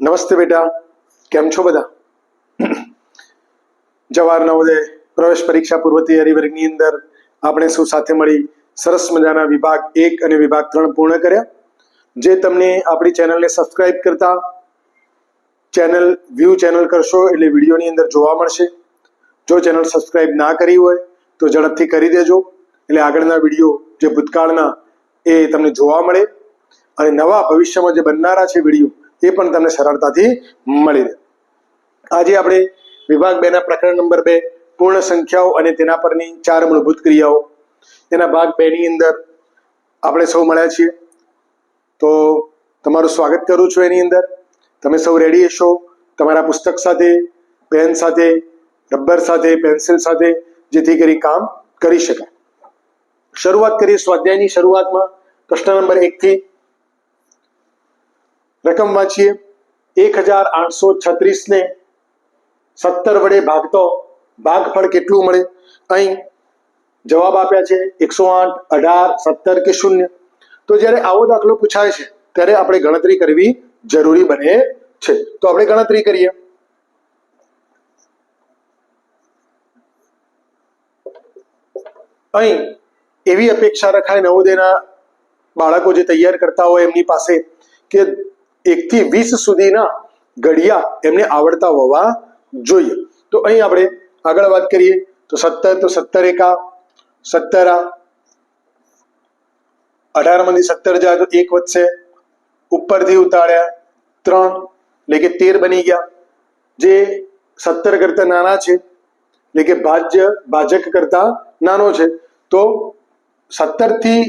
નમસ્તે બેટા, કેમ છો બધા? જવાહર નવોદય પ્રવેશ પરીક્ષા પૂર્વ તૈયારી વર્ગની અંદર આપણે સૌ સાથે મળી સરસ મજાના વિભાગ એક અને વિભાગ ત્રણ પૂર્ણ કર્યા. જે તમને આપણી ચેનલને સબસ્ક્રાઇબ કરતા ચેનલ, વ્યૂ ચેનલ કરશો એટલે વિડીયોની અંદર જોવા મળશે. જો ચેનલ સબસ્ક્રાઇબ ના કરી હોય તો ઝડપથી કરી દેજો. એટલે આગળના વીડિયો જે ભૂતકાળના એ તમને જોવા મળે. અને નવા ભવિષ્યમાં જે બનનારા છે વીડિયો એ પણ તમને સરળતાથી મળી રહે. આજે આપણે વિભાગ બે ના પ્રકરણ નંબર બે, પૂર્ણ સંખ્યાઓ અને તેના પરની ચાર મૂળભૂત ક્રિયાઓ, તેના ભાગ બે ની અંદર આપણે સૌ મળ્યા છીએ. તો તમારું સ્વાગત કરું છું એની અંદર. તમે સૌ રેડી હશો? તમારા પુસ્તક સાથે પેન સાથે, રબર સાથે પેન્સિલ સાથે, જેથી કરી કામ કરી શકાય. શરૂઆત કરીએ સ્વાધ્યાયની શરૂઆતમાં. પ્રશ્ન નંબર એકથી થી રકમ વાંચીએ એક હજાર આઠસો છત્રીસ ને સત્તર વડે ભાગતો ભાગફળ કેટલું મળે અહીં જવાબ આપ્યા છે એકસો આઠ અઢાર સત્તર કે શૂન્ય તો જ્યારે આવો દાખલો પૂછાય છે, ત્યારે આપણે ગણતરી કરવી જરૂરી બને છે. તો આપણે ગણતરી કરીએ. અહીં એવી અપેક્ષા રખાય નવોદયના બાળકો જે તૈયાર કરતા હોય એમની પાસે કે એકથી વીસ સુધીના ઘડિયા એમને આવડતા હોવા જોઈએ. તો અહીં આપણે આગળ વાત કરીએ, તો સત્તર તો સત્તર એકા, સત્તરા અઢારમાંથી સત્તર જાય તો એક વધશે, ઉપરથી ઉતાર્યા ત્રણ, એટલે કે તેર બની ગયા. જે સત્તર કરતા નાના છે, એટલે કે ભાજ્ય, ભાજક કરતા નાનો છે. તો સત્તરથી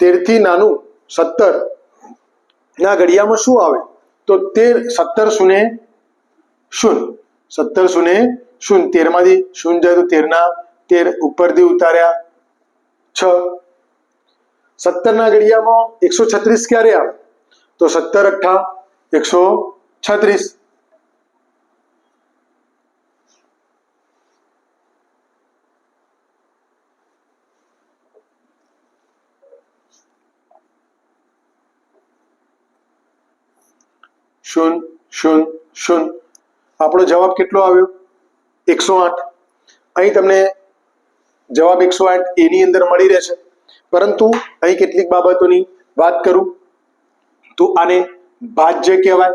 તેરથી નાનું સત્તર ના ઘડિયામાં શું આવે? તો તેર, સત્તર, શૂન્ય શૂન્ય. સત્તર, શૂન્ય શૂન્ય. તેરમાંથી શૂન્ય જાય તો તેરના, તેર ઉપરથી ઉતાર્યા છ. સત્તર ના ઘડિયામાં એકસો છત્રીસ ક્યારે આવે? તો સત્તર અઠ્ઠા, એકસો છત્રીસ. શૂન્ય શૂન્ય શૂન્ય આપણો જવાબ કેટલો આવ્યો? એકસો આઠ. અહીં તમને જવાબ એકસો આઠ એની અંદર મળી રહેશે. પરંતુ અહીં કેટલીક બાબતોની વાત કરું. તો આને ભાજ્ય કહેવાય.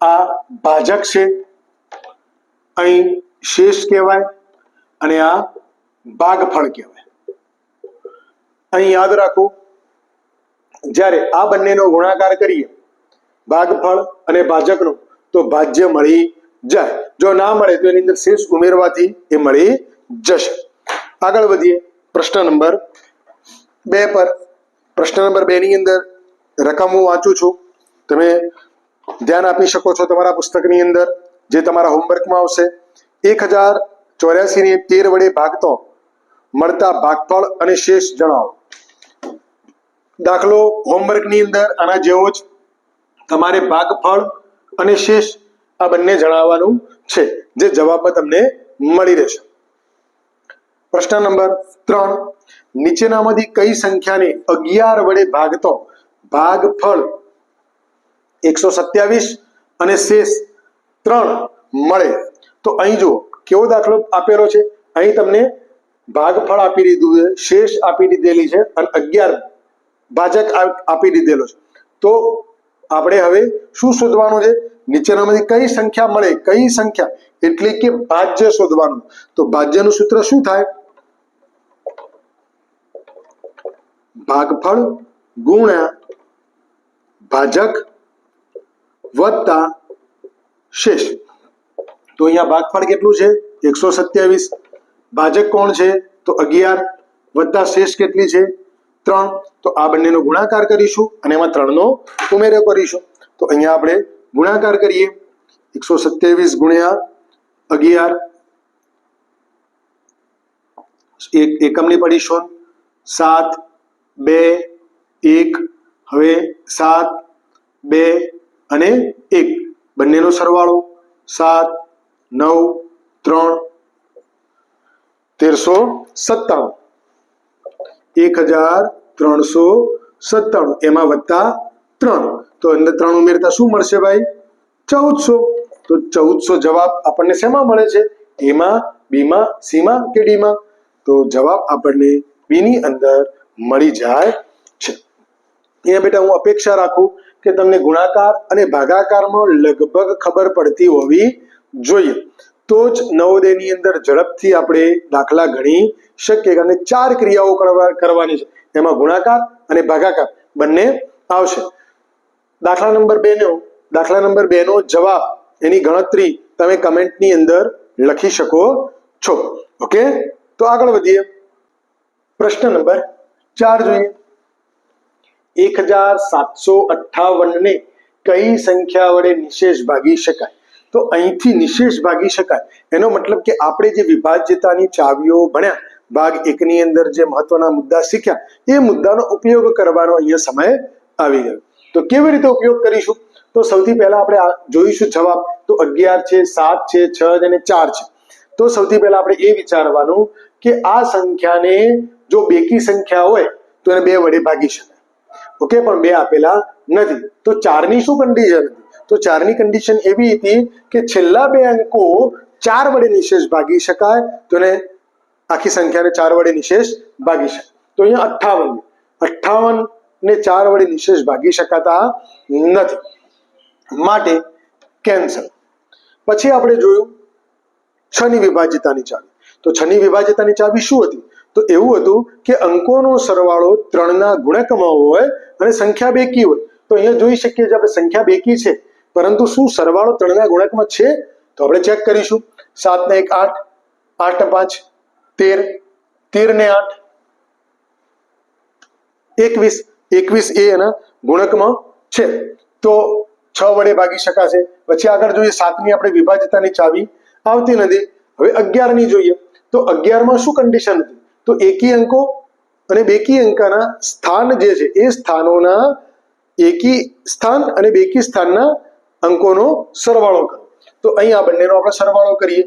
આ ભાજક છે. અહીં શેષ કહેવાય અને આ ભાગફળ કહેવાય. અહીં યાદ રાખો, જ્યારે આ બંનેનો ગુણાકાર કરીએ ભાગફળ અને ભાજકનો. તો ભાજ્ય મળી જાય. જો ના મળે તો એની અંદર શેષ ઉમેરવાથી એ મળી જશે. આગળ વધીએ. પ્રશ્ન નંબર બે પર. પ્રશ્ન નંબર બે ની અંદર રકમ હું વાંચું છું. તમે ધ્યાન આપી શકો છો તમારા પુસ્તકની અંદર, જે તમારા હોમવર્કમાં આવશે. એક હજાર ચોર્યાસી ને તેર વડે ભાગતો મળતા ભાગફળ અને શેષ જણાવો. દાખલો હોમવર્કની અંદર આના જેવો જ તમારે ભાગફળ અને શેષ આ બંને જણાવવાનું છે, જે જવાબમાં તમને મળી રહેશે. પ્રશ્ન નંબર ત્રણ, નીચેનામાંથી કઈ સંખ્યાને અગિયાર વડે ભાગતો ભાગફળ એકસો સત્યાવીસ અને શેષ ત્રણ મળે. તો અહીં જુઓ, કેવો દાખલો આપેલો છે? અહીં તમને ભાગફળ આપી દીધું છે, શેષ આપી દીધેલી છે અને અગિયાર ભાજક આપી દીધેલો છે. તો આપણે હવે શું શોધવાનું છે? નીચેનામાંથી કઈ સંખ્યા મળે? કઈ સંખ્યા? એટલે કે ભાજ્ય શોધવાનું. તો ભાજ્યનું સૂત્ર શું થાય? ભાગફળ ગુણ્યા ભાજક વત્તા શેષ. તો અહીંયા ભાગફળ કેટલું છે? એકસો સત્યાવીસ. ભાજક કોણ છે? તો અગિયાર. વત્તા શેષ કેટલી છે? ત્રણ. તો આ બંનેનો ગુણાકાર કરીશું અને એમાં ત્રણનો ઉમેરો કરીશું. તો અહીંયા આપણે ગુણાકાર કરીએ. એકસો સત્યાવીસ ગુણ્યા અગિયાર. એક એકમની પડીશું. સાત, બે, એક, હવે સાત, બે અને એક. બંનેનો સરવાળો સાત, નવ, ત્રણ, તેરસો સત્તાણું. એક હજાર ત્રણસો સત્તાણું. એમાં વત્તા ત્રણ. તો અંદર ત્રણ ઉમેરતા શું મળશે ભાઈ? ચૌદસો. તો ચૌદસો જવાબ આપણને શેમાં મળે છે? એમાં, બીમાં, સીમાં કે ડીમાં? તો જવાબ આપણને બીની અંદર મળી જાય છે. અહીંયા બેટા હું અપેક્ષા રાખું કે તમને ગુણાકાર અને ભાગાકારમાં લગભગ ખબર પડતી હોવી જોઈએ. તો જ નવોદયની અંદર ઝડપથી આપણે દાખલા ગણી શકીએ અને ચાર ક્રિયાઓ કરવાની છે. એમાં ગુણાકાર અને ભાગાકાર બંને આવશે. દાખલા નંબર બે નો દાખલા નંબર બે નો જવાબ એની ગણતરી તમે કમેન્ટની અંદર લખી શકો છો. ઓકે તો આગળ વધીએ. પ્રશ્ન નંબર ચાર જોઈએ. એક હજાર સાતસો અઠ્ઠાવન ને કઈ સંખ્યા વડે નિશેષ ભાગી શકાય? તો અહીંથી નિશેષ ભાગી શકાય. એનો મતલબ કે આપણે જે વિભાજ્યતાની ચાવીઓ ભણ્યા ભાગ એકની અંદર જે મહત્વના મુદ્દા શીખ્યા, એ મુદ્દાનો ઉપયોગ કરવાનો અહીંયા સમય આવી ગયો. તો કેવી રીતે ઉપયોગ કરીશું? તો સૌથી પહેલા આપણે જોઈશું જવાબ. તો અગિયાર છે, સાત છે, છ અને ચાર છે. તો સૌથી પહેલા આપણે એ વિચારવાનું કે આ સંખ્યાને જો બેકી સંખ્યા હોય, તો એને બે વડે ભાગી શકાય. ઓકે, પણ બે આપેલા નથી. તો ચારની શું કન્ડિશન હતી? તો ચારની કન્ડિશન એવી હતી કે છેલ્લા બે અંકો ચાર વડે નિશેષ ભાગી શકાય, તો એને આખી સંખ્યાને ચાર વડે નિશેષ ભાગી શકાય. તો અહીંયા અઠ્ઠાવન અઠ્ઠાવન ને ચાર વડે નિશેષ ભાગી શકાતા નથી. માટે કેન્સલ પછી આપણે જોયું છની વિભાજ્યતાની ચાવી. તો છની વિભાજ્યતાની ચાવી શું હતી? તો એવું હતું કે અંકોનો સરવાળો ત્રણના ગુણકમાં હોય અને સંખ્યા બેકી હોય. તો અહીંયા જોઈ શકીએ છીએ આપણે સંખ્યા બેકી છે. પરંતુ શું સરવાળો ત્રણના ગુણકમાં છે? તો આપણે ચેક કરીશું. સાત ને એક આઠ આઠ પાંચ તેર તેર ને આઠ. એકવીસ એકવીસ એ એના ગુણકમાં છે. તો છ વડે ભાગી શકાશે. પછી આગળ જોઈએ સાતની આપણે વિભાજતાની ચાવી આવતી નથી. હવે અગિયારની જોઈએ. તો અગિયારમાં શું કન્ડિશન હતી? તો એકી અંકો અને બેકી અંકના સ્થાન જે છે, એ સ્થાનોના એકી સ્થાન અને બેકી સ્થાનના અંકોનો સરવાળો કરો. તો અહીં આ બંનેનો આપણે સરવાળો કરીએ.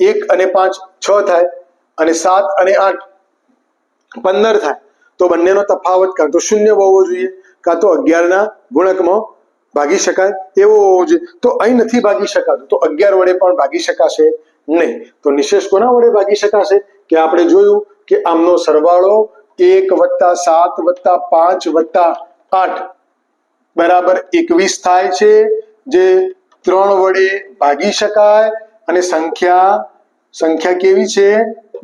એક અને પાંચ છ થાય. અને સાત અને આઠ પંદર થાય, તો બંનેનો તફાવત કાં તો શૂન્ય હોવો જોઈએ, કાં તો અગિયારના ગુણકમાં ભાગી શકાય એવો હોવો જોઈએ. તો અહીં નથી ભાગી શકાતું, તો અગિયાર વડે પણ ભાગી શકાશે નહીં. તો નિશેષ કોના વડે ભાગી શકાશે? કે આપણે જોયું કે આમનો સરવાળો એક વત્તા સાત વત્તા પાંચ વત્તા આઠ બરાબર એકવીસ થાય છે, જે ત્રણ વડે ભાગી શકાય. અને સંખ્યા સંખ્યા કેવી છે?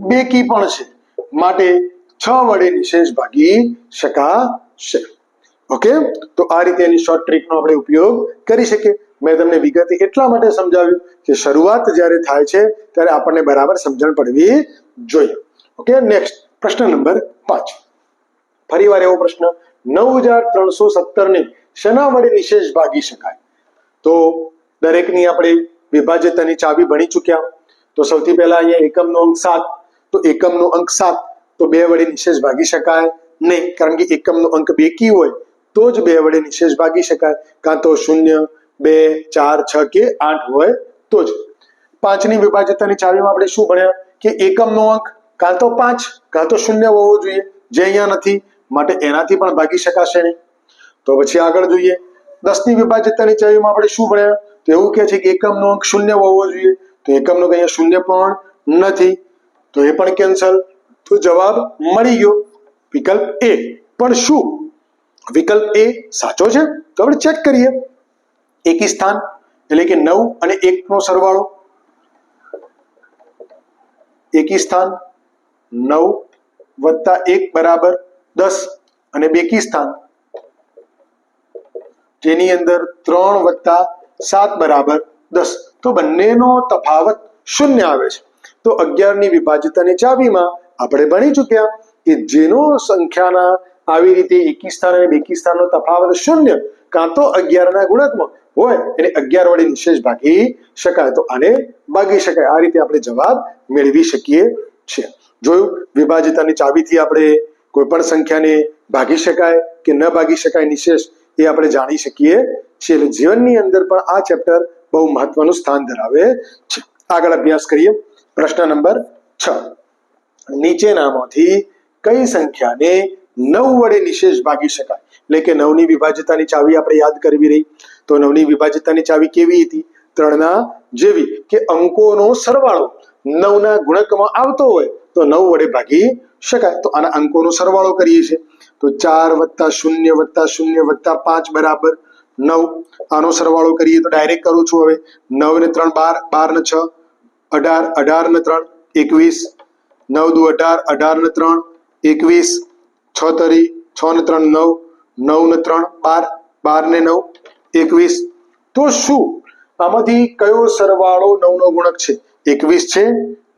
બેકી પણ છે. માટે છ વડે નિશેષ ભાગી શકાશે. ઓકે? તો આ રીતે એની શોર્ટ ટ્રીકનો આપણે ઉપયોગ કરી શકીએ. મેં તમને વિગતે એટલા માટે સમજાવ્યું કે શરૂઆત જ્યારે થાય છે, ત્યારે આપણને બરાબર સમજણ પડવી જોઈએ. ઓકે? નેક્સ્ટ પ્રશ્ન નંબર પાંચ. ફરી વાર એવો પ્રશ્ન. નવ હજાર ત્રણસો સત્તર ને શેના વડે નિશેષ ભાગી શકાય? તો દરેકની આપણે વિભાજ્યતાની ચાવી ભણી ચૂક્યા. તો સૌથી પહેલા અહીંયા એકમનો અંક સાત. તો એકમનો અંક સાત. તો બે વડે નિશેષ ભાગી શકાય નહીં. કારણ કે એકમનો અંક બેકી હોય, તો જ બે વડે નિશેષ ભાગી શકાય. કાં તો શૂન્ય, બે, ચાર, છ કે આઠ હોય, તો જ. પાંચની વિભાજ્યતાની ચાવીમાં આપણે શું ભણ્યા? કે એકમનો અંક કાં તો પાંચ, કાં તો શૂન્ય હોવો જોઈએ. જે અહીંયા નથી, માટે એનાથી પણ ભાગી શકાશે નહીં. તો પછી આગળ જોઈએ. દસની વિભાજ્યતાની ચાવીમાં આપણે શું ભણ્યા? તો એવું કહે છે કે એકમનો અંક શૂન્ય હોવો જોઈએ. તો એકમનો અહીંયા શૂન્ય પણ નથી. તો એ પણ કેન્સલ. તો જવાબ મળી ગયો. વિકલ્પ એ. પણ શું? વિકલ્પ એ સાચો છે? તો આપણે ચેક કરીએ. એકી સ્થાન, એટલે કે નવ અને એક નો સરવાળો. એકી સ્થાન, નવ વત્તા એક બરાબર દસ. અને બેકી સ્થાન, જેની અંદર ત્રણ વત્તા સાત બરાબર દસ. તો બંનેનો તફાવત શૂન્ય આવે છે. તો અગિયારની વિભાજ્યતાની ચાવીમાં આપણે ભણી ચૂક્યા કે જેનો સંખ્યાના આવી રીતે એકી સ્થાન અને બેકી સ્થાનનો તફાવત શૂન્ય કાં તો અગિયારના ગુણકમાં હોય એને અગિયાર વડે નિશેષ ભાગી શકાય. તો આને ભાગી શકાય. આ રીતે આપણે જવાબ મેળવી શકીએ છીએ. જોયું? વિભાજ્યતાની ચાવીથી આપણે કોઈ પણ સંખ્યાને ભાગી શકાય કે ન ભાગી શકાય નિશેષ એ આપણે જાણી શકીએ છીએ. એટલે જીવનની અંદર પણ આ ચેપ્ટર બહુ મહત્વનું સ્થાન ધરાવે છે. આગળ અભ્યાસ કરીએ. પ્રશ્ન નંબર છ. નીચેનામાંથી કઈ સંખ્યાને નવ વડે નિશેષ ભાગી શકાય? એટલે કે નવની વિભાજ્યતાની ચાવી આપણે યાદ કરવી રહી. તો નવની વિભાજ્યતાની ચાવી કેવી હતી? ત્રણના જેવી કે અંકોનો સરવાળો નવના ગુણકમાં આવતો હોય તો નવ વડે ભાગી શકાય. તો આના અંકોનો સરવાળો કરીએ છીએ. તો ચાર વત્તા શૂન્ય વત્તા શૂન્ય વત્તા પાંચ બરાબર નવ. આનો સરવાળો કરીએ તો ડાયરેક્ટ કરું છું હવે. નવ ને ત્રણ બાર બાર ને છ. અઢાર અઢાર ને ત્રણ, એકવીસ. નવ દુ અઢાર અઢાર ને ત્રણ, એકવીસ. છ તરી, છ ને ત્રણ, નવ. નવ ને ત્રણ, બાર. બાર ને નવ, એકવીસ. તો શું? આમાંથી કયો સરવાળો નવનો ગુણક છે? એકવીસ છે?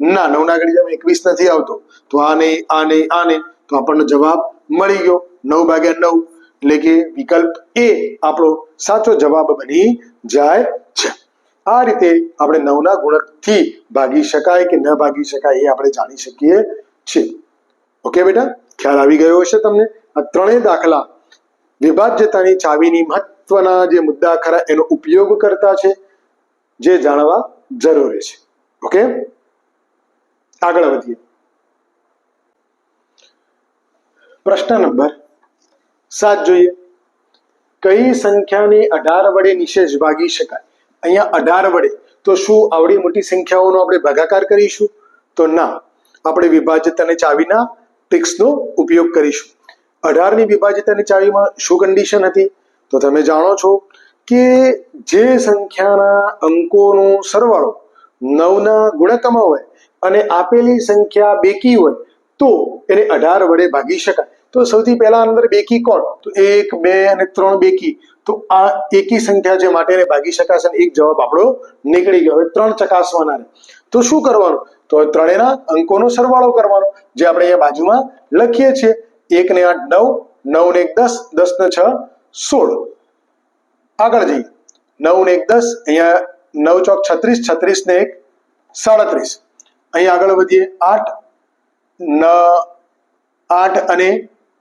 ના, નવના ગણિતમાં એકવીસ નથી આવતો. તો આને આને આને તો આપણને જવાબ મળી ગયો. નવ ભાગ્યા નવ એટલે કે વિકલ્પ એ આપણો સાચો જવાબ બની જાય છે. આ રીતે આપણે નવના ગુણકથી ભાગી શકાય કે ન ભાગી શકાય એ આપણે જાણી શકીએ છીએ. ઓકે બેટા? ખ્યાલ આવી ગયો હશે તમને? આ ત્રણેય દાખલા વિભાજ્યતાની ચાવીની મહત્વના જે મુદ્દા ખરા એનો ઉપયોગ કરતા છે, જે જાણવા જરૂરી છે. ઓકે? આગળ વધીએ. પ્રશ્ન નંબર સાત જોઈએ. કઈ સંખ્યાને અઢાર વડે નિશેષ ભાગી શકાય? અહીંયા અઢાર વડે. તો શું આવડી મોટી સંખ્યાઓનો આપણે ભાગાકાર કરીશું? તો ના. આપણે વિભાજ્યતાની ચાવીના ટ્રિક્સનો ઉપયોગ કરીશું. અઢારની વિભાજ્યતાની ચાવીમાં શું કન્ડિશન હતી? તો તમે જાણો છો કે જે સંખ્યાના અંકોનો સરવાળો નવના ગુણકમાં હોય અને આપેલી સંખ્યા બેકી હોય, તો એને અઢાર વડે ભાગી શકાય. તો સૌથી પહેલા અંદર બેકી કોણ? તો એક, બે અને ત્રણ બેકી. તો આ એકી સંખ્યા છે માટે ભાગી શકાશે એક જવાબ આપણો નીકળી ગયો. હવે ત્રણ ચકાસવાના. તો શું કરવાનું? તો હવે ત્રણેયના અંકોનો સરવાળો કરવાનો, જે આપણે અહીંયા બાજુમાં લખીએ છીએ. એક ને આઠ નવ નવ ને એક દસ દસ ને છ, સોળ. આગળ જઈએ. નવ ને એક દસ, અહીંયા નવ ચોક છત્રીસ છત્રીસ ને એક સાડત્રીસ. અહીંયા આગળ વધીએ. આઠ, ન, આઠ અને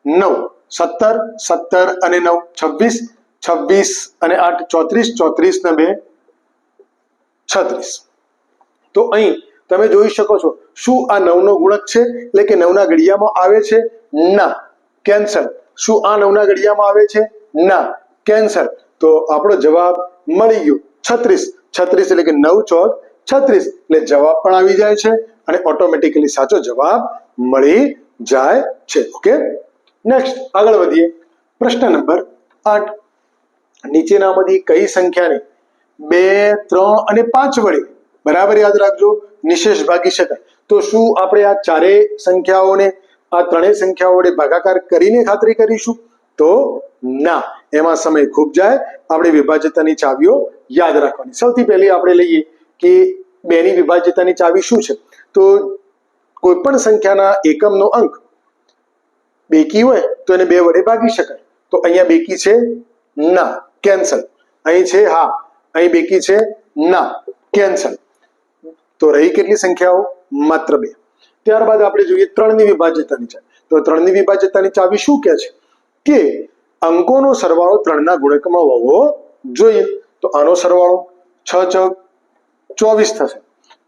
નવ. સત્તર સત્તર અને નવ. છવ્વીસ છવ્વીસ અને આઠ ચોત્રીસ ચોત્રીસ ને બે છત્રીસ. તો અહીં તમે જોઈ શકો છો શું આ નવનો ગુણક છે? એટલે કે નવના ઘડિયામાં આવે છે? ના. કેન્સલ. શું આ નવના ઘડિયામાં આવે છે? ના. કેન્સલ. તો આપણો જવાબ મળી ગયો છત્રીસ. છત્રીસ એટલે કે નવ ચોક છત્રીસ. એટલે જવાબ પણ આવી જાય છે અને ઓટોમેટિકલી સાચો જવાબ મળી જાય છે. ઓકે? નેક્સ્ટ આગળ વધીએ. પ્રશ્ન નંબર આઠ. નીચેનામાંથી કઈ સંખ્યાને? બે, ત્રણ અને પાંચ વડે. બરાબર યાદ રાખજો, નિશેષ ભાગી શકાય. તો શું આપણે આ ચારેય સંખ્યાઓને, આ ત્રણેય સંખ્યાઓ વડે ભાગાકાર કરીને ખાતરી કરીશું? તો ના. એમાં સમય ખૂબ જાય. આપણે વિભાજ્યતાની ચાવીઓ યાદ રાખવાની. સૌથી પહેલી આપણે લઈએ કે બેની વિભાજ્યતાની ચાવી શું છે? તો કોઈ પણ સંખ્યાના એકમનો અંક બેકી હોય તો એને બે વડે ભાગી શકાય. તો અહીંયા બેકી છે ના. કેન્સલ. અહીં છે, હા. અહીં બેકી છે, ના. કેન્સલ. તો રહી કેટલી સંખ્યાઓ? માત્ર બે. ત્યારબાદ આપણે જોઈએ ત્રણની વિભાજ્યતાની ચાવી. તો ત્રણની વિભાજ્યતાની ચાવી શું કહે છે? કે અંકોનો સરવાળો ત્રણના ગુણકમાં હોવો જોઈએ. તો આનો સરવાળો છ છ ચોવીસ થશે.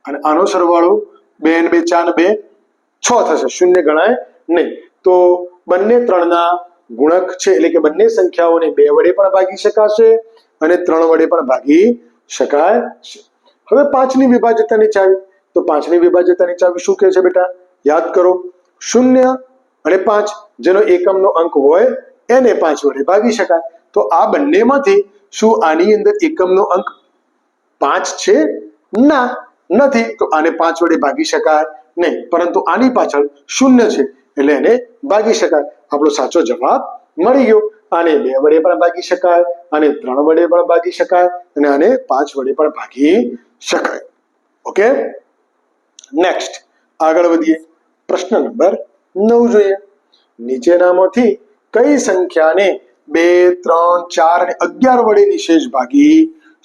અને આનો સરવાળો બે ને બે ચાર બે છ થશે. શૂન્ય ગણાય નહીં. તો બંને ત્રણના ગુણક છે, એટલે કે બંને સંખ્યાઓને બે વડે પણ ભાગી શકાશે અને ત્રણ વડે પણ ભાગી શકાય છે. હવે પાંચની વિભાજ્યતાની ચાવી. તો પાંચની વિભાજ્યતાની ચાવી શું કહે છે બેટા? યાદ કરો, શૂન્ય અને પાંચ, જેનો એકમનો અંક હોય, એને પાંચ વડે ભાગી શકાય. તો આ બંનેમાંથી શું આની અંદર એકમનો અંક પાંચ છે? ના, નથી. તો આને પાંચ વડે ભાગી શકાય નહીં. પરંતુ આની પાછળ શૂન્ય છે. એટલે એને ભાગી શકાય. આપણો સાચો જવાબ મળી ગયો. આને બે વડે પણ ભાગી શકાય, આને ત્રણ વડે પણ ભાગી શકાય, અને આને પાંચ વડે પણ ભાગી શકાય. ઓકે નેક્સ્ટ આગળ વધીએ. પ્રશ્ન નંબર નવ જોઈએ. નીચેનામાંથી કઈ સંખ્યાને બે, ત્રણ, ચાર અને અગિયાર વડે નિશેષ ભાગી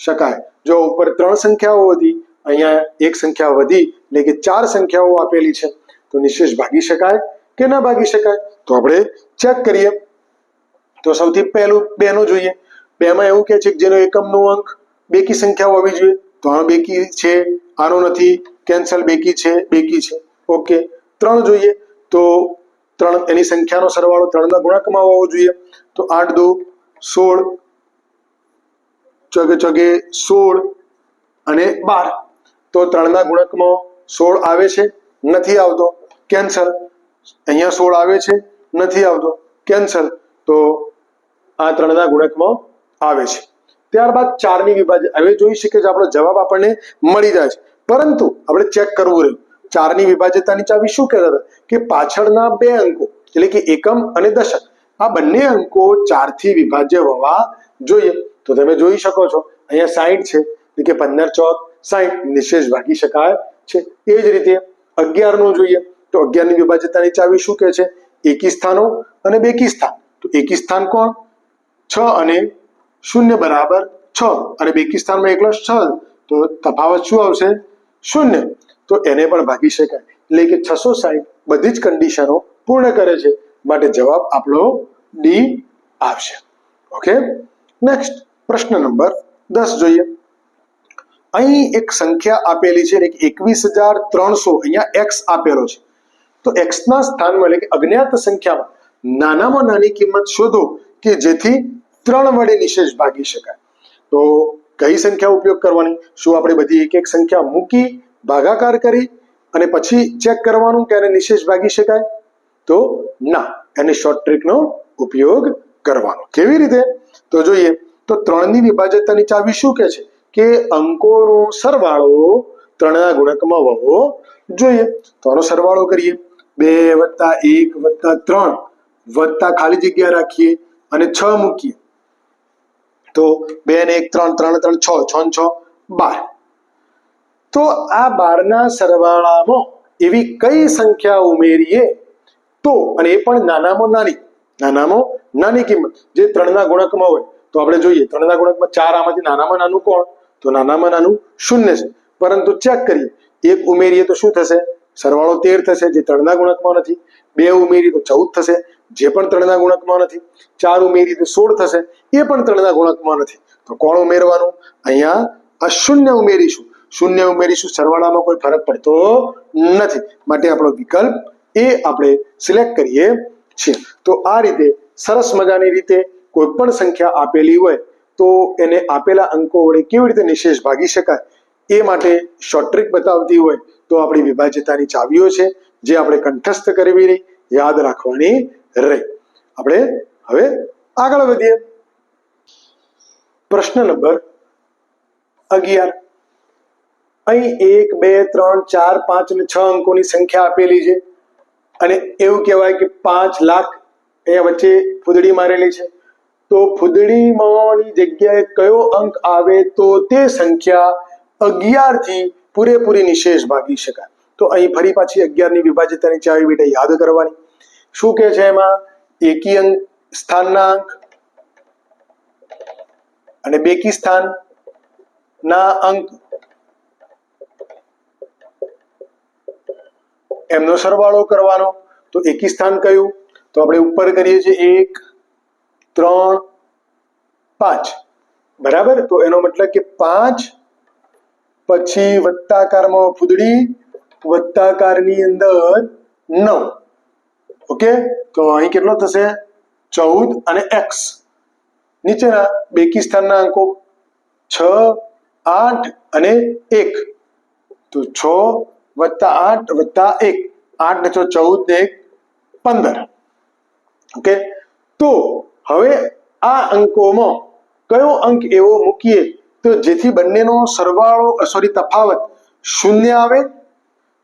શકાય? જો ઉપર ત્રણ સંખ્યાઓ હતી અહીંયા એક સંખ્યા વધી, એટલે કે ચાર સંખ્યાઓ આપેલી છે, તો નિશેષ ભાગી શકાય. કે ના ભાગી શકાય? તો આપણે ચેક કરીએ. તો સૌથી પહેલું બેનું જોઈએ. બેમાં એવું કે છે કે જેનો એકમનો અંક બેકી સંખ્યા હોવી જોઈએ. તો આ બેકી છે, આનો નથી. કેન્સલ બેકી છે બેકી છે. ઓકે ત્રણ જોઈએ. તો ત્રણ એની સંખ્યાનો સરવાળો ત્રણના ગુણાંકમાં હોવો જોઈએ. તો આઠ દો, સોળ, ચગે ચોગે સોળ અને બાર. તો ત્રણના ગુણકમાં સોળ આવે છે, નથી આવતો. કેન્સલ અહીંયા સોળ આવે છે, નથી આવતો કેન્સલ તો આ ત્રણના ગુણકમાં આવે છે. ત્યારબાદ ચારની વિભાજન હવે જોઈ શકીએ છીએ આપણો જવાબ આપણને મળી જાય છે. પરંતુ આપણે ચેક કરવું રહ્યું. ચારની વિભાજ્યતાની ચાવી શું કહેતા હતા? કે પાછળના બે અંકો, એટલે કે એકમ અને દશક, આ બંને અંકો ચારથી વિભાજ્ય હોવા જોઈએ. તો તમે જોઈ શકો છો, અહીંયા સાઈઠ છે, એટલે કે પંદર ચોક સાઈઠ, નિશેષ ભાગી શકાય છે. એ જ રીતે અગિયારનું જોઈએ. તો અગિયારની વિભાજ્યતાની ચાવી શું કહે છે? એકી સ્થાનો અને બેકી સ્થાન. તો એકી સ્થાન કોણ? છ અને શૂન્ય બરાબર છ. અને બેકી સ્થાનમાં એકલો છ. તો તફાવત શું આવશે? શૂન્ય. તો એને પણ ભાગી શકાય. એટલે કે છસો સાઠ બધી જ કન્ડિશનો પૂર્ણ કરે છે. માટે જવાબ આપણો ડી આવશે. ઓકે નેક્સ્ટ પ્રશ્ન નંબર દસ જોઈએ. અહીં એક સંખ્યા આપેલી છે. એકવીસ હજાર ત્રણસો. અહીંયા એક્સ આપેલો છે. તો એક્સના સ્થાનમાં એટલે કે અજ્ઞાત સંખ્યામાં નાનામાં નાની કિંમત શોધો કે જેથી ત્રણ વડે નિશેષ ભાગી શકાય. તો કઈ સંખ્યા ઉપયોગ કરવાની? શું આપણે બધી એક એક સંખ્યા મૂકી ભાગાકાર કરી અને પછી ચેક કરવાનું કે એને નિશેષ ભાગી શકાય? તો ના, એને શોર્ટ ટ્રીકનો ઉપયોગ કરવાનો. કેવી રીતે? તો જોઈએ, તો ત્રણની વિભાજ્યતાની ચાવી શું કહે છે? કે અંકોનો સરવાળો ત્રણના ગુણકમાં હોવો જોઈએ, તો આનો સરવાળો કરીએ. બે વત્તા એક વત્તા ત્રણ વત્તા ખાલી જગ્યા રાખીએ અને છ મૂકીએ. તો બે ને એક ત્રણ ત્રણ ત્રણ, છ છ છ, બાર. તો આ બારના સરવાળામાં એવી કઈ સંખ્યા ઉમેરીએ તો અને એ પણ નાનામાં નાની નાનામાં નાની કિંમત. જે ત્રણના ગુણકમાં હોય તો આપણે જોઈએ ત્રણના ગુણકમાં ચાર આમાંથી નાનામાં નાનું કોણ? તો નાનામાં નાનું શૂન્ય છે. પરંતુ ચેક કરીએ. એક ઉમેરીએ તો શું થશે? સરવાળો તેર થશે, જે ત્રણના ગુણકમાં નથી, બે ઉમેરી તો ચૌદ થશે, જે પણ ત્રણના ગુણકમાં નથી, ચાર ઉમેરી તો સોળ થશે, એ પણ ત્રણના ગુણકમાં નથી. તો કોણ ઉમેરવાનું? અહીંયા આ શૂન્ય ઉમેરીશું. શૂન્ય ઉમેરીશું, સરવાળામાં કોઈ ફરક પડતો નથી. માટે આપણો વિકલ્પ એ આપણે સિલેક્ટ કરીએ છીએ. તો આ રીતે સરસ મજાની રીતે કોઈ પણ સંખ્યા આપેલી હોય, તો એને આપેલા અંકો વડે કેવી રીતે નિશેષ ભાગી શકાય, એ માટે શોર્ટ ટ્રીક બતાવતી હોય તો આપણી વિભાજ્યતાની ચાવીઓ છે, જે આપણે કંઠસ્થ કરવી રહી યાદ રાખવાની રહી. આપણે હવે આગળ વધીએ. પ્રશ્ન નંબર અગિયાર. અહીં એક, બે, ત્રણ, ચાર, પાંચ અને છ અંકોની સંખ્યા આપેલી છે. અને એવું કહેવાય કે પાંચ લાખ અહીંયા વચ્ચે ફૂદડી મારેલી છે. તો ફૂદડીમાંની જગ્યાએ કયો અંક આવે તો તે સંખ્યા અગિયારથી પૂરેપૂરી નિશેષ ભાગી શકાય. તો અહીં ફરી પાછી અગિયારની વિભાજિતાની ચાવી બેટા યાદ કરવાની. શું કે છે એમાં? એકી અંક સ્થાનના અંક અને બેકી સ્થાન ના અંક. એમનો સરવાળો કરવાનો. તો એકી સ્થાન કયું? તો આપણે ઉપર કરીએ છીએ એક, ત્રણ, પાંચ. બરાબર? તો એનો મતલબ કે પાંચ પછી વત્તાકારમાં ફૂદડી, વત્તાકારની અંદર નવ. ઓકે? તો અહીં કેટલો થશે? ચૌદ અને એક્સ. નીચેના બેકી સ્થાનના અંકો છ, આઠ અને એક. તો છ વત્તા આઠ વત્તા એક. આઠ ને છ ચૌદ ને એક, પંદર. ઓકે? તો હવે આ અંકોમાં કયો અંક એવો મૂકીએ તો જેથી બંનેનો સરવાળો સોરી તફાવત શૂન્ય આવે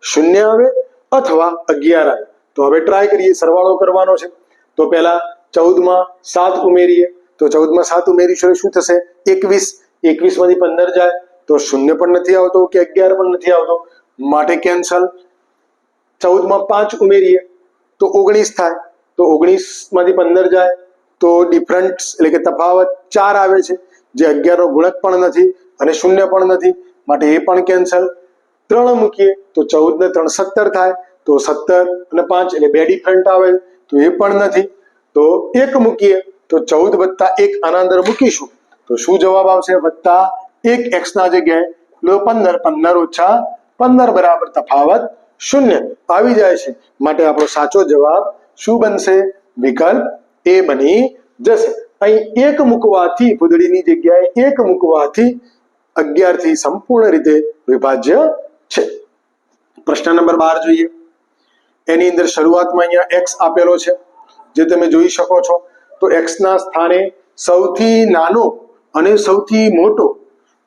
શૂન્ય આવે અથવા અગિયાર આવે. તો હવે ટ્રાય કરીએ સરવાળો કરવાનો છે. તો પહેલા ચૌદમાં સાત ઉમેરીએ. તો ચૌદમાં સાત ઉમેરીશું શું થશે? એકવીસ. એકવીસમાંથી પંદર જાય. તો શૂન્ય પણ નથી આવતો કે અગિયાર પણ નથી આવતો. માટે કેન્સલ ચૌદમાં પાંચ ઉમેરીએ. તો ઓગણીસ થાય. તો ઓગણીસમાંથી પંદર જાય. તો ડિફરન્ટ એટલે કે તફાવત ચાર આવે છે. જે અગિયારનો ગુણક પણ નથી અને શૂન્ય પણ નથી, માટે એ પણ કેન્સલ ત્રણ મૂકીએ તો ચૌદ ને ત્રણ સત્તર થાય, તો સત્તર અને પાંચ એટલે બે ડિફરન્ટ આવે, તો એ પણ નથી. તો એક મૂકીએ તો ચૌદ વત્તા એક આના અંદર મૂકીશું. તો શું જવાબ આવશે? વત્તા એક એક્સ ના જગ્યાએ. લો પંદર પંદર ઓછા પંદર બરાબર તફાવત શૂન્ય. આવી જાય છે. માટે આપણો સાચો જવાબ શું બનશે? વિકલ્પ એ બની જશે. અહીં એક મૂકવાથી ફૂદડીની જગ્યાએ એક મૂકવાથી અગિયારથી સંપૂર્ણ રીતે વિભાજ્ય છે. પ્રશ્ન નંબર બાર જોઈએ. એની અંદર શરૂઆતમાં અહીંયા એક્સ આપેલો છે. જે તમે જોઈ શકો છો, તો એક્સના સ્થાને સૌથી નાનો અને સૌથી મોટો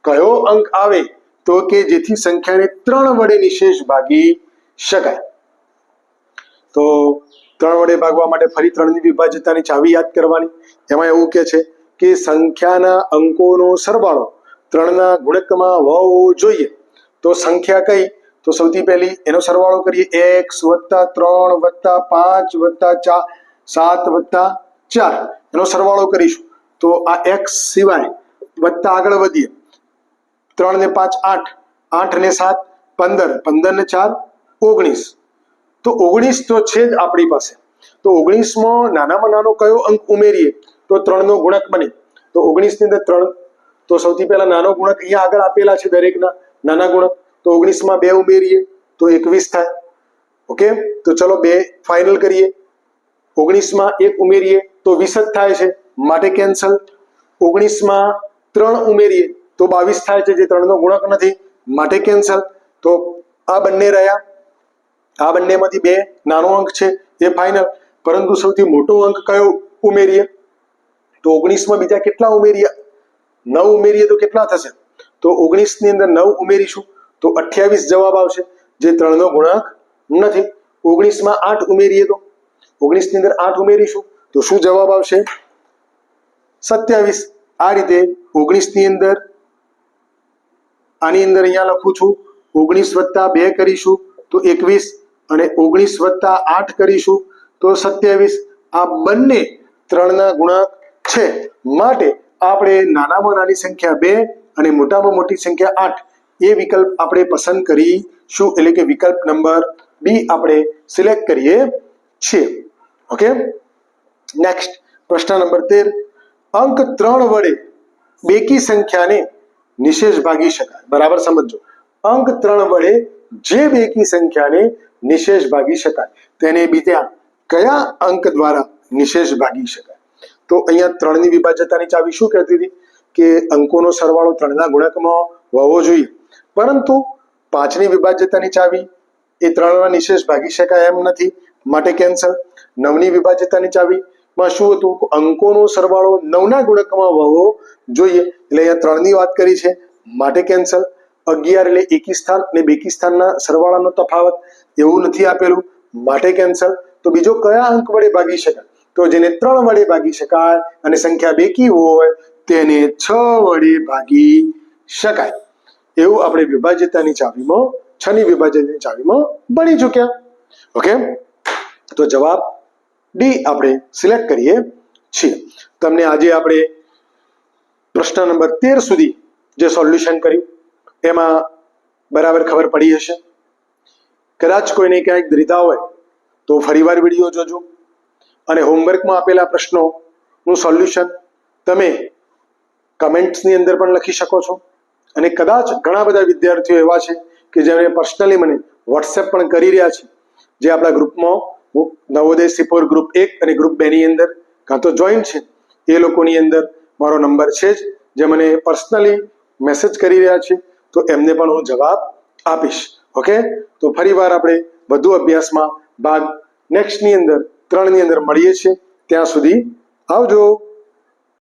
કયો અંક આવે, તો કે જેથી સંખ્યાને ત્રણ વડે નિશેષ ભાગી શકાય. તો ત્રણ વડે ભાગવા માટે ફરી ત્રણની વિભાજ્યતાની ચાવી યાદ કરવાની. એમાં એવું કે છે કે સંખ્યાના અંકોનો સરવાળો ત્રણના ગુણકમાં હોવો જોઈએ. તો સંખ્યા કઈ? તો સૌથી પહેલી એનો સરવાળો કરીએ. એક્સ વત્તા ત્રણ વત્તા પાંચ વત્તા ચાર, સાત વત્તા ચાર. એનો સરવાળો કરીશું. તો આ એક્સ સિવાય વત્તા આગળ વધીએ. ત્રણ ને પાંચ આઠ આઠ ને સાત, પંદર. પંદર ને ચાર, ઓગણીસ. તો ઓગણીસ તો છે જ આપણી પાસે. તો ઓગણીસમાં નાનામાં નાનો કયો અંક ઉમેરીએ તો ત્રણનો ગુણક બને. તો ઓગણીસની અંદર ત્રણ. તો સૌથી પહેલા નાનો ગુણક અહીંયા આગળ આપેલા છે દરેકના, નાના ગુણક. તો ઓગણીસમાં બે ઉમેરીએ તો એકવીસ થાય. ઓકે? તો ચલો બે ફાઇનલ કરીએ. ઓગણીસમાં એક ઉમેરીએ તો વીસ જ થાય છે, માટે કેન્સલ ઓગણીસમાં ત્રણ ઉમેરીએ તો બાવીસ થાય છે, જે ત્રણનો ગુણક નથી, માટે કેન્સલ તો આ બંને રહ્યા. આ બંનેમાંથી બે નાનો અંક છે, એ ફાઇનલ પરંતુ સૌથી મોટો અંક કયો ઉમેરીએ? તો ઓગણીસમાં બીજા કેટલા ઉમેરીએ? નવ ઉમેરીએ તો કેટલા થશે? તો ઓગણીસની અંદર નવ ઉમેરીશું, તો અઠ્યાવીસ જવાબ આવશે, જે ત્રણનો ગુણાંક નથી. ઓગણીસમાં આઠ ઉમેરીએ તો? ઓગણીસની અંદર આઠ ઉમેરીશું, તો શું જવાબ આવશે? સત્યાવીસ. આ રીતે ઓગણીસની અંદર, આની અંદર અહીંયા લખું છું, ઓગણીસ વત્તા બે કરીશું, તો એકવીસ. અને ઓગણીસ વત્તા આઠ કરીશું તો સત્યાવીસ. આ બંને ત્રણના ગુણાંક છે. માટે આપણે નાનામાં નાની સંખ્યા બે અને મોટામાં મોટી સંખ્યા આઠ એ વિકલ્પ આપણે પસંદ કરીશું. એટલે કે વિકલ્પ નંબર બી આપણે સિલેક્ટ કરીએ છીએ. ઓકે? નેક્સ્ટ, પ્રશ્ન નંબર તેર. અંક ત્રણ વડે બેકી સંખ્યાને નિશેષ ભાગી શકાય. બરાબર સમજો અંક ત્રણ વડે જે બેકી સંખ્યાને નિશેષ ભાગી શકાય. તેને બીજા કયા અંક દ્વારા નિશેષ ભાગી શકાય? તો અહીંયા ત્રણની વિભાજ્યતાની ચાવી શું કહેતી હતી? કે અંકોનો સરવાળો ત્રણના ગુણકમાં હોવો જોઈએ. પરંતુ પાંચની વિભાજ્યતાની ચાવી એ ત્રણના નિશેષ ભાગી શકાય એમ નથી. માટે કેન્સલ. નવની વિભાજ્યતાની ચાવી માં શું હતું? અંકોનો સરવાળો નવના ગુણકમાં હોવો જોઈએ. એટલે અહીંયા ત્રણની વાત કરી છે. માટે કેન્સલ. અગિયાર એટલે એકી સ્થાન અને બેકી સ્થાનના સરવાળાનો તફાવત. એવું નથી આપેલું. માટે કેન્સલ તો બીજો કયા અંક વડે ભાગી શકાય? તો જેને ત્રણ વડે ભાગી શકાય અને સંખ્યા બેકી હોય, તેને છ વડે ભાગી શકાય. એવું આપણે વિભાજ્યતાની ચાવીમાં છ ની વિભાજ્યતાની ચાવીમાં ભણી ચૂક્યા. ઓકે? તો જવાબ ડી આપણે સિલેક્ટ કરીએ છીએ. તમને આજે આપણે પ્રશ્ન નંબર તેર સુધી જે સોલ્યુશન કર્યું, એમાં બરાબર ખબર પડી હશે. કદાચ કોઈને ક્યાંક દ્રિધા હોય, તો ફરીવાર વીડિયો જોજો. અને હોમવર્કમાં આપેલા પ્રશ્નોનું સોલ્યુશન તમે કમેન્ટ્સની અંદર પણ લખી શકો છો. અને કદાચ ઘણા બધા વિદ્યાર્થીઓ એવા છે કે જેમણે પર્સનલી મને વોટ્સએપ પણ કરી રહ્યા છે, જે આપણા ગ્રુપમાં નવોદય સિપોર ગ્રુપ એક અને ગ્રુપ બેની અંદર કાં તો જોઈન્ટ છે. એ લોકોની અંદર મારો નંબર છે જ, જે મને પર્સનલી મેસેજ કરી રહ્યા છે, તો એમને પણ હું જવાબ આપીશ. ઓકે? તો ફરીવાર આપણે વધુ અભ્યાસમાં ભાગ નેક્સ્ટની અંદર, ત્રણની અંદર મળીએ છીએ. ત્યાં સુધી આવજો.